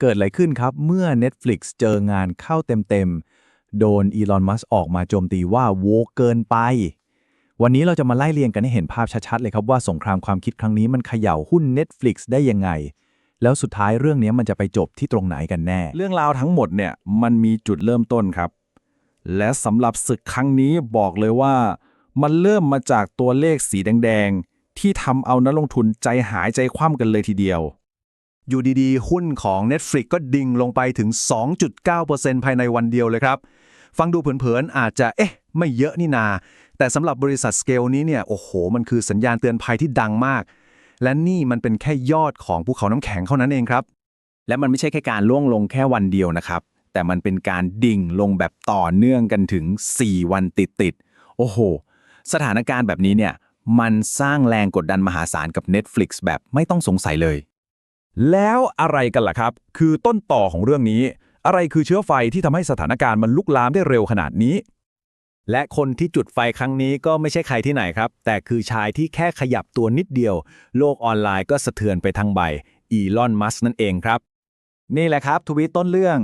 เกิดอะไรขึ้นครับ เมื่อ Netflix เจองานเข้าเต็มๆ โดนอีลอนมัสออกมาโจมตีว่าโวเกินไป วันนี้เราจะมาไล่เรียงกันให้เห็นภาพชัดๆ เลยครับว่าสงครามความคิดครั้งนี้มันเขย่าหุ้น Netflix ได้ยังไง แล้วสุดท้ายเรื่องนี้มันจะไปจบที่ตรงไหนกันแน่ เรื่องราวทั้งหมดเนี่ยมันมีจุดเริ่มต้นครับ และสำหรับศึกครั้งนี้บอกเลยว่า มันเริ่มมาจากตัวเลขสีแดง ๆ ที่ทำเอานักลงทุนใจหายใจคว่ำกันเลยทีเดียว อยู่ดีๆ หุ้นของ Netflix ก็ดิ่งลงไปถึง 2.9%ภายในวันเดียวเลยครับ ฟังดูเผินๆอาจจะเอ๊ะ ไม่เยอะนี่นา แต่สำหรับบริษัทสเกลนี้เนี่ย โอ้โห มันคือสัญญาณเตือนภัยที่ดังมาก และนี่มันเป็นแค่ยอดของภูเขาน้ำแข็งเท่านั้นเองครับ และมันไม่ใช่แค่การล่วงลงแค่วันเดียวนะครับ แต่มันเป็นการดิ่งลงแบบต่อเนื่องกันถึง 4 วันติดๆโอ้โห สถานการณ์แบบนี้เนี่ยมันสร้างแรงกดดันมหาศาลกับ Netflix แบบไม่ต้องสงสัยเลย แล้วอะไรกันล่ะครับ คือต้นต่อของเรื่องนี้ อะไรคือเชื้อไฟที่ทำให้สถานการณ์มันลุกลามได้เร็วขนาดนี้ และคนที่จุดไฟครั้งนี้ก็ไม่ใช่ใครที่ไหนครับ แต่คือชายที่แค่ขยับตัวนิดเดียว โลกออนไลน์ก็สะเทือนไปทั้งใบอีลอนมัสนั่นเองครับ นี่แหละครับทวีตต้นเรื่อง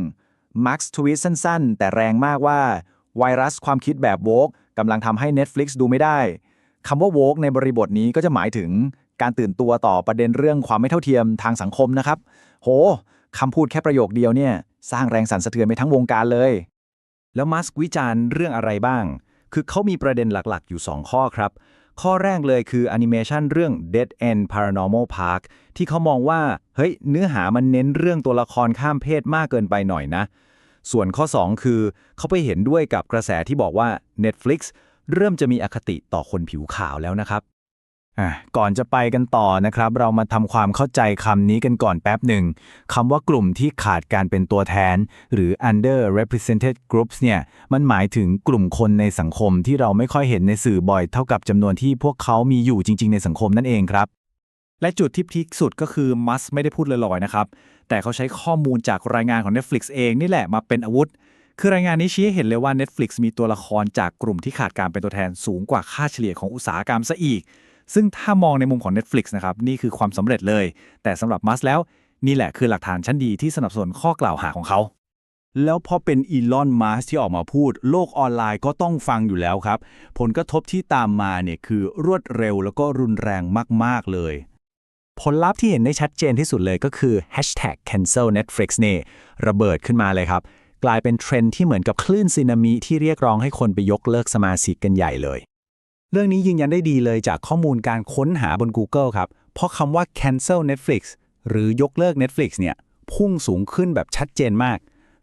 มาร์คทวีตสั้นๆ แต่แรงมากว่า ไวรัสความคิดแบบโวกกำลังทำให้ Netflix ดูไม่ได้คำว่าโวกในบริบทนี้ก็จะหมายถึง การตื่นตัวต่อประเด็นเรื่องความไม่เท่าเทียมทางสังคมนะครับ โหคำพูดแค่ประโยคเดียวเนี่ยสร้างแรงสั่นสะเทือนไปทั้งวงการเลย แล้วมัสก์วิจารณ์เรื่องอะไรบ้าง คือเขามีประเด็นหลักๆ อยู่ 2 ข้อครับ ข้อแรกเลยคือแอนิเมชันเรื่อง Dead End Paranormal Park ที่เขามองว่า เฮ้ย เนื้อหามันเน้นเรื่องตัวละครข้ามเพศมากเกินไปหน่อยนะ ส่วนข้อ 2 คือ เขาไปเห็นด้วยกับกระแสที่บอกว่า Netflix เริ่มจะมีอคติต่อคนผิวขาวแล้วนะครับ อะก่อนจะไปกันต่อนะครับ เรามาทำความเข้าใจคำนี้กันก่อนแป๊บหนึ่งคำว่ากลุ่มที่ขาดการเป็นตัวแทน หรือ under represented groups เนี่ย มันหมายถึงกลุ่มคนในสังคมที่เราไม่ค่อยเห็นในสื่อบ่อยเท่ากับจำนวนที่พวกเขามีอยู่จริง ๆ ในสังคมนั่นเองครับ และจุดที่พีคสุดก็คือมัสไม่ได้พูดลอยๆนะครับ แต่เขาใช้ข้อมูลจากรายงานของ Netflix เองนี่แหละมาเป็นอาวุธ คือรายงานนี้ชี้ให้เห็นเลยว่า Netflix มีตัวละครจากกลุ่มที่ขาดการเป็นตัวแทนสูงกว่าค่าเฉลี่ยของอุตสาหกรรมซะอีก ซึ่งถ้ามองในมุมของ Netflix นะครับนี่คือความสำเร็จเลย แต่สำหรับมัสแล้ว นี่แหละคือหลักฐานชั้นดีที่สนับสนุนข้อกล่าวหาของเขา แล้วพอเป็นอีลอนมัสที่ออกมาพูด โลกออนไลน์ก็ต้องฟังอยู่แล้วครับ ผลกระทบที่ตามมาเนี่ยคือรวดเร็วแล้วก็รุนแรงมาก ๆ เลยผลลัพธ์ที่เห็นได้ชัดเจนที่สุดเลยก็คือ hashtag cancel Netflix เนี่ยระเบิดขึ้นมาเลยครับ กลายเป็นเทรนด์ที่เหมือนกับคลื่นซีนามิที่เรียกร้องให้คนไปยกเลิกสมาชิกกันใหญ่เลย เรื่องนี้ยืนยันได้ดีเลยจากข้อมูลการค้นหาบน Google ครับ เพราะคำว่า cancel Netflix หรือยกเลิก Netflix เนี่ย พุ่งสูงขึ้นแบบชัดเจนมาก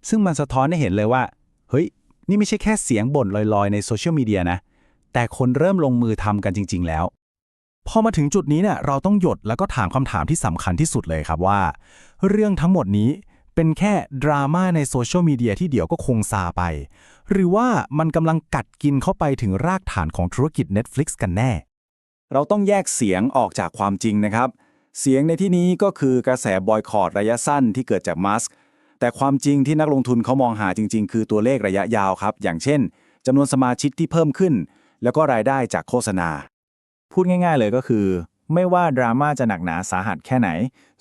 ซึ่งมันสะท้อนให้เห็นเลยว่า เฮ้ย นี่ไม่ใช่แค่เสียงบ่นลอยๆ ในโซเชียลมีเดียนะ แต่คนเริ่มลงมือทำกันจริง ๆ แล้ว พอมาถึงจุดนี้เนี่ยเราต้องหยดแล้วก็ถามคำถามที่สำคัญที่สุดเลยครับว่า เรื่องทั้งหมดนี้ เป็นแค่ดราม่าในโซเชียลมีเดียที่เดี๋ยวก็คงซาไป หรือว่ามันกำลังกัดกินเข้าไปถึงรากฐานของธุรกิจ Netflix กันแน่ เราต้องแยกเสียงออกจากความจริงนะครับ เสียงในที่นี้ก็คือกระแสบอยคอรดระยะสั้นที่เกิดจากมัสก์แต่ความจริงที่นักลงทุนเขามองหาจริง ๆ คือตัวเลขระยะยาวครับ อย่างเช่นจำนวนสมาชิกที่เพิ่มขึ้น แล้วก็รายได้จากโฆษณา พูดง่าย ๆ เลยก็คือ ไม่ว่าดราม่าจะหนักหนาสาหัสแค่ไหน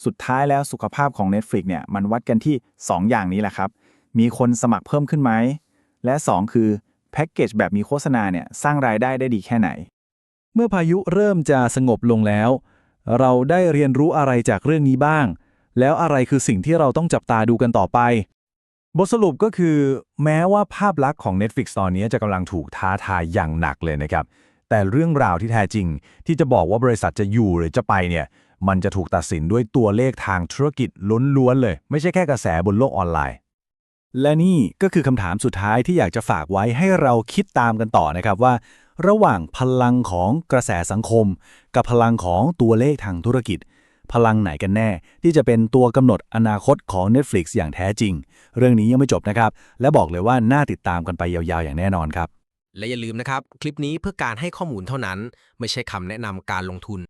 สุดท้ายแล้วสุขภาพของ Netflix เนี่ยมันวัดกันที่ 2 อย่างนี้แหละครับ มีคนสมัครเพิ่มขึ้นไหม และ 2 คือแพ็กเกจแบบมีโฆษณาเนี่ยสร้างรายได้ได้ดีแค่ไหน เมื่อพายุเริ่มจะสงบลงแล้ว เราได้เรียนรู้อะไรจากเรื่องนี้บ้าง แล้วอะไรคือสิ่งที่เราต้องจับตาดูกันต่อไป บทสรุปก็คือ แม้ว่าภาพลักษณ์ของ Netflix ตอนนี้จะกำลังถูกท้าทายอย่างหนักเลยนะครับ แต่เรื่องราวที่แท้จริง ที่จะบอกว่าบริษัทจะอยู่หรือจะไปเนี่ยมันจะถูกตัดสินด้วยตัวเลขทางธุรกิจล้วนๆเลย ไม่ใช่แค่กระแสบนโลกออนไลน์ และนี่ก็คือคำถามสุดท้ายที่อยากจะฝากไว้ให้เราคิดตามกันต่อนะครับว่า ระหว่างพลังของกระแสสังคม กับพลังของตัวเลขทางธุรกิจ พลังไหนกันแน่ ที่จะเป็นตัวกำหนดอนาคตของ Netflix อย่างแท้จริง เรื่องนี้ยังไม่จบนะครับ และบอกเลยว่าน่าติดตามกันไปยาวๆอย่างแน่นอนครับ และอย่าลืมนะครับ คลิปนี้เพื่อการให้ข้อมูลเท่านั้น ไม่ใช่คำแนะนำการลงทุน